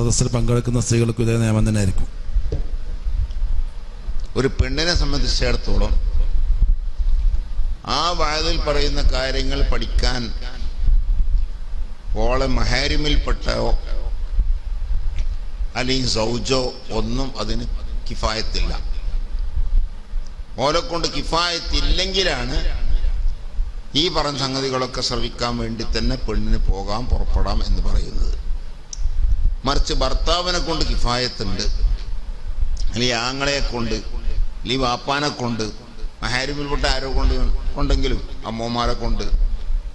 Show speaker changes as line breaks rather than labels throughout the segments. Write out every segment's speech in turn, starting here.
സദസ്സിൽ പങ്കെടുക്കുന്ന സ്ത്രീകൾക്കും ഇതേ നിയമം തന്നെ ആയിരിക്കും
ഒരു പെണ്ണിനെ സംബന്ധിച്ചിടത്തോളം ആ വയതിൽ പറയുന്ന കാര്യങ്ങൾ പഠിക്കാൻ ഓളെ മഹാരിമിൽപ്പെട്ടോ അല്ലെങ്കിൽ സൗജോ ഒന്നും അതിന് കിഫായത്തില്ല. ഓലെ കൊണ്ട് കിഫായത്തില്ലെങ്കിലാണ് ഈ പറഞ്ഞ സംഗതികളൊക്കെ ശ്രവിക്കാൻ വേണ്ടി തന്നെ പെണ്ണിന് പോകാം പുറപ്പെടാം എന്ന് പറയുന്നത്. മറിച്ച് ഭർത്താവിനെ കൊണ്ട് കിഫായത്തുണ്ട് അല്ലെങ്കിൽ ആങ്ങളെ കൊണ്ട് അല്ലെങ്കിൽ വാപ്പാനെ കൊണ്ട് മഹാരിമിൽപ്പെട്ട ആരോ കൊണ്ട് കൊണ്ടെങ്കിലും അമ്മമാരെ കൊണ്ട്.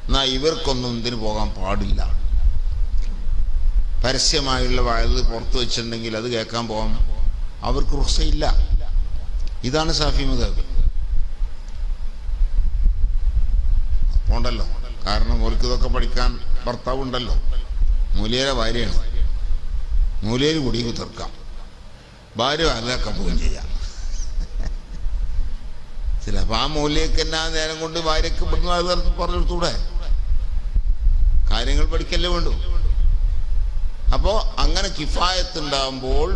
എന്നാൽ ഇവർക്കൊന്നും ഇതിന് പോകാൻ പാടില്ല. പരസ്യമായുള്ള വയത് പുറത്തു വെച്ചിട്ടുണ്ടെങ്കിൽ അത് കേൾക്കാൻ പോകാം. അവർക്ക് റുസയില്ല ഇതാണ് സാഫി മുതാബ് പോണ്ടല്ലോ കാരണം അവർക്ക് ഇതൊക്കെ പഠിക്കാൻ ഭർത്താവ് ഉണ്ടല്ലോ മൂലിയരെ ഭാര്യയാണ്. മൂലിയര് കുടി തീർക്കാം ഭാര്യ അതൊക്കെ പോവുകയും ചെയ്യാം. ചിലപ്പോൾ ആ മൂല്യക്ക് എന്നാ നേരം കൊണ്ട് ഭാര്യക്ക് ഇവിടുന്ന് അത് പറഞ്ഞു കൊടുത്തൂടെ കാര്യങ്ങൾ പഠിക്കല്ലേ വേണ്ടു? അപ്പോൾ അങ്ങനെ കിഫായത്തുണ്ടാകുമ്പോൾ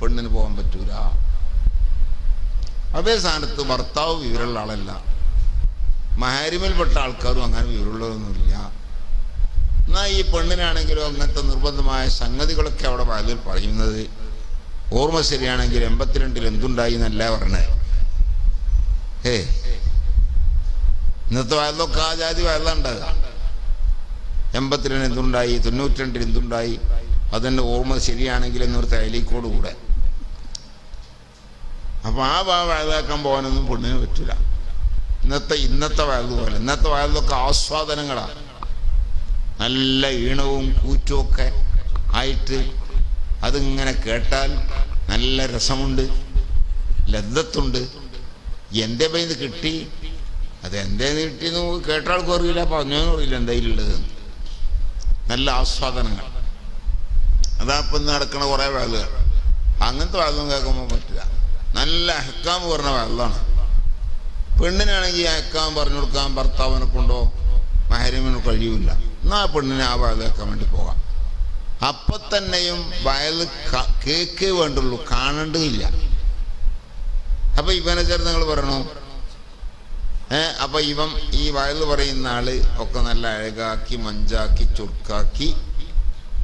പെണ്ണിന് പോകാൻ പറ്റൂല. അതേ സ്ഥാനത്ത് ഭർത്താവ് വിവരമുള്ള ആളല്ല. മഹാരിമിൽപ്പെട്ട ആൾക്കാരും അങ്ങനെ വിവരമുള്ളതൊന്നുമില്ല എന്നാൽ ഈ പെണ്ണിനാണെങ്കിലും അങ്ങനത്തെ നിർബന്ധമായ സംഗതികളൊക്കെ അവിടെ വയലിൽ പറയുന്നത്. ഓർമ്മ ശരിയാണെങ്കിൽ എൺപത്തിരണ്ടിൽ എന്തുണ്ടായി എന്നല്ല പറഞ്ഞത്. ഏ ഇന്നത്തെ വയലൊക്കെ ആ ജാതി വയലുണ്ടാകുക എൺപത്തിരണ്ട് എന്തുണ്ടായി? തൊണ്ണൂറ്റിരണ്ടിൽ എന്തുണ്ടായി? അതെന്റെ ഓർമ്മ ശരിയാണെങ്കിൽ എന്നൊരു തയ്യലിക്കോട് കൂടെ അപ്പൊ ആ വാ വയലാക്കാൻ പോകാനൊന്നും പെണ്ണിന് പറ്റില്ല ഇന്നത്തെ ഇന്നത്തെ വയലു പോലെ. ഇന്നത്തെ വയലൊക്കെ ആസ്വാദനങ്ങളാണ് നല്ല ഈണവും കൂറ്റുമൊക്കെ ആയിട്ട് അതിങ്ങനെ കേട്ടാൽ നല്ല രസമുണ്ട് ലബ്ധത്തുണ്ട് എന്റെ ഇത് കിട്ടി. അത് എന്തേന്ന് കിട്ടിയെന്ന് കേട്ട ആൾക്കും അറിയില്ല പറഞ്ഞോന്നും അറിയില്ല എന്തായാലുള്ളത് നല്ല ആസ്വാദനങ്ങൾ. അതാ ഇപ്പം നടക്കണ കുറേ വേളുകൾ അങ്ങനത്തെ വെള്ളം കേൾക്കുമ്പോൾ പറ്റില്ല. നല്ല ഹെക്കാം പറഞ്ഞ വെള്ളമാണ് പെണ്ണിനാണെങ്കിൽ ഹെക്കാം പറഞ്ഞു കൊടുക്കാൻ ഭർത്താവിനെ കൊണ്ടോ മഹരമിനോ കഴിയൂല. എന്നാ പെണ്ണിനെ ആ വയൽ കേൾക്കാൻ വേണ്ടി പോകാം. അപ്പൊ തന്നെയും വയൽ കേക്കേ വേണ്ടുള്ളൂ കാണേണ്ടതില്ല. അപ്പൊ ഇവനെ ചേർന്ന് നിങ്ങൾ പറയണോ? ഏ അപ്പൊ ഇവൻ ഈ വയൽ പറയുന്ന ആൾ ഒക്കെ നല്ല അഴകാക്കി മഞ്ചാക്കി ചുർക്കാക്കി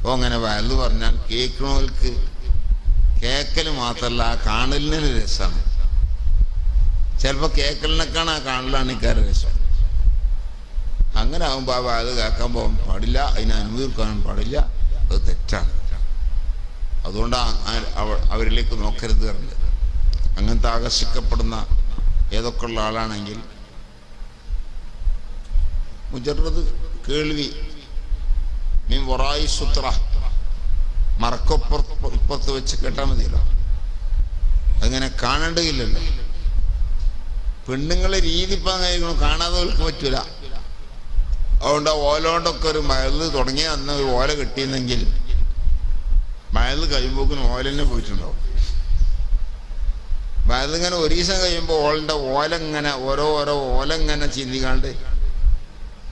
ഓ അങ്ങനെ വയൽ പറഞ്ഞാൽ കേൾക്കണവർക്ക് കേക്കൽ മാത്രല്ല ആ കാണലിന് രസമാണ് ചിലപ്പോ കേക്കലിനെക്കാണ് ആ കാണലാണ് ഇക്കാരുടെ രസം. അങ്ങനെ ആകുമ്പോൾ ആ വയൽ കേൾക്കാൻ പോകാൻ പാടില്ല അതിനെ അനുഭവിക്കാനും പാടില്ല. അത് തെറ്റാണ്. അതുകൊണ്ടാണ് അവരിലേക്ക് നോക്കരുത് പറഞ്ഞത്. അങ്ങനത്തെ ആകർഷിക്കപ്പെടുന്ന ഏതൊക്കെ ഉള്ള ആളാണെങ്കിൽ മുജറത് കേൾവി മീൻ വറായി സുത്ര മറക്കൊപ്പുറത്ത് ഇപ്പുറത്ത് വെച്ച് കേട്ടാൽ മതിയല്ലോ. അങ്ങനെ കാണേണ്ടതില്ലല്ലോ. പെണ്ണുങ്ങളെ രീതി ഇപ്പം അങ്ങനെ കാണാത്തവർക്ക് പറ്റൂല. അതുകൊണ്ട് ഓലോണ്ടൊക്കെ ഒരു മയൽ തുടങ്ങിയ അന്ന് ഓല കിട്ടിയെന്നെങ്കിൽ മയൽ കഴിയുമ്പോക്കിന് ഓലന്നെ പോയിട്ടുണ്ടാവും. മയലിങ്ങനെ ഒരീസം കഴിയുമ്പോൾ ഓളിന്റെ ഓലങ്ങനെ ഓരോ ഓരോ ഓലങ്ങനെ ചിന്തിക്കാണ്ട്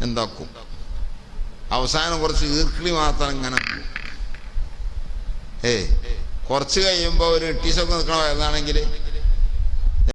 എന്താക്കും. അവസാനം കുറച്ച് ഈർക്കിളി മാത്രം ഇങ്ങനെ ഏ കുറച്ച് കഴിയുമ്പോൾ ഒരു ഇട്ടീസൊക്കെ നിൽക്കണ വയലാണെങ്കിൽ